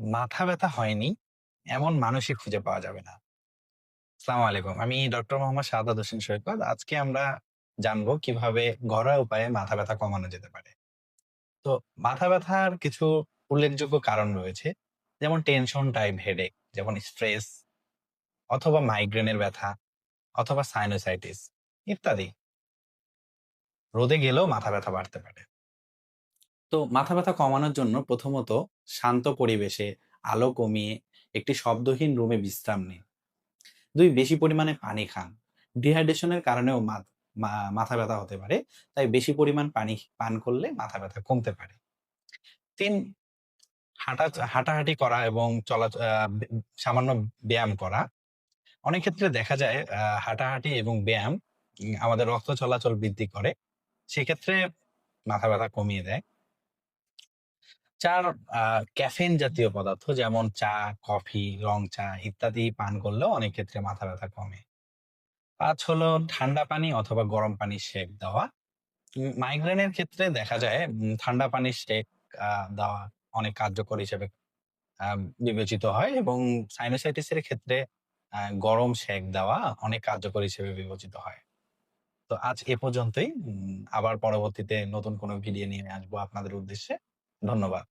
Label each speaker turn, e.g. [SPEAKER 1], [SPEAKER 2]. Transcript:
[SPEAKER 1] মাথা ব্যথা হয়নি এমন মানুষই খুঁজে পাওয়া যাবে না। আসসালামু আলাইকুম। আমি ডক্টর মোহাম্মদ শাহাদাত হোসেন সৈকত। আজকে আমরা জানব কীভাবে ঘরোয়া উপায়ে মাথা ব্যথা কমানো যেতে পারে। তো মাথা ব্যথার কিছু উল্লেখযোগ্য কারণ রয়েছে। যেমন টেনশন টাইপ হেডেক, যেমন স্ট্রেস অথবা মাইগ্রেনের ব্যথা অথবা সাইনোসাইটিস ইত্যাদি। রোদে গেলেও মাথা ব্যথা বাড়তে পারে। তো মাথা ব্যথা কমানোর জন্য প্রথমত শান্ত পরিবেশে আলো কমিয়ে একটি শব্দহীন রুমে বিশ্রাম নিন। দুই, বেশি পরিমাণে পানি খান। ডিহাইড্রেশনের কারণেও মাথ ব্যথা হতে পারে। তাই বেশি পরিমাণ পানি পান করলে মাথা ব্যথা কমতে পারে। তিন, হাঁটা, হাঁটাহাঁটি করা এবং চলা সামান্য ব্যায়াম করা। অনেক ক্ষেত্রে দেখা যায় হাঁটাহাঁটি এবং ব্যায়াম আমাদের রক্ত চলাচল বৃদ্ধি করে। সেক্ষেত্রে মাথা ব্যথা কমিয়ে দেয়। ৪ আ ক্যাফেইন জাতীয় পদার্থ যেমন চা, কফি, রং চা ইত্যাদি পান করলেও অনেক ক্ষেত্রে মাথা ব্যথা কমে। ৫ হলো ঠান্ডা পানি অথবা গরম পানির সেক দেওয়া। মাইগ্রেনের ক্ষেত্রে দেখা যায় ঠান্ডা পানির আ দেওয়া অনেক কার্যকর হিসেবে বিবেচিত হয় এবং সাইনোসাইটিস এর ক্ষেত্রে গরম সেক দেওয়া অনেক কার্যকর হিসেবে বিবেচিত হয়। তো আজ এ পর্যন্তই। আবার পরবর্তীতে নতুন কোনো ভিডিও নিয়ে আসব আপনাদের উদ্দেশ্যে। ধন্যবাদ।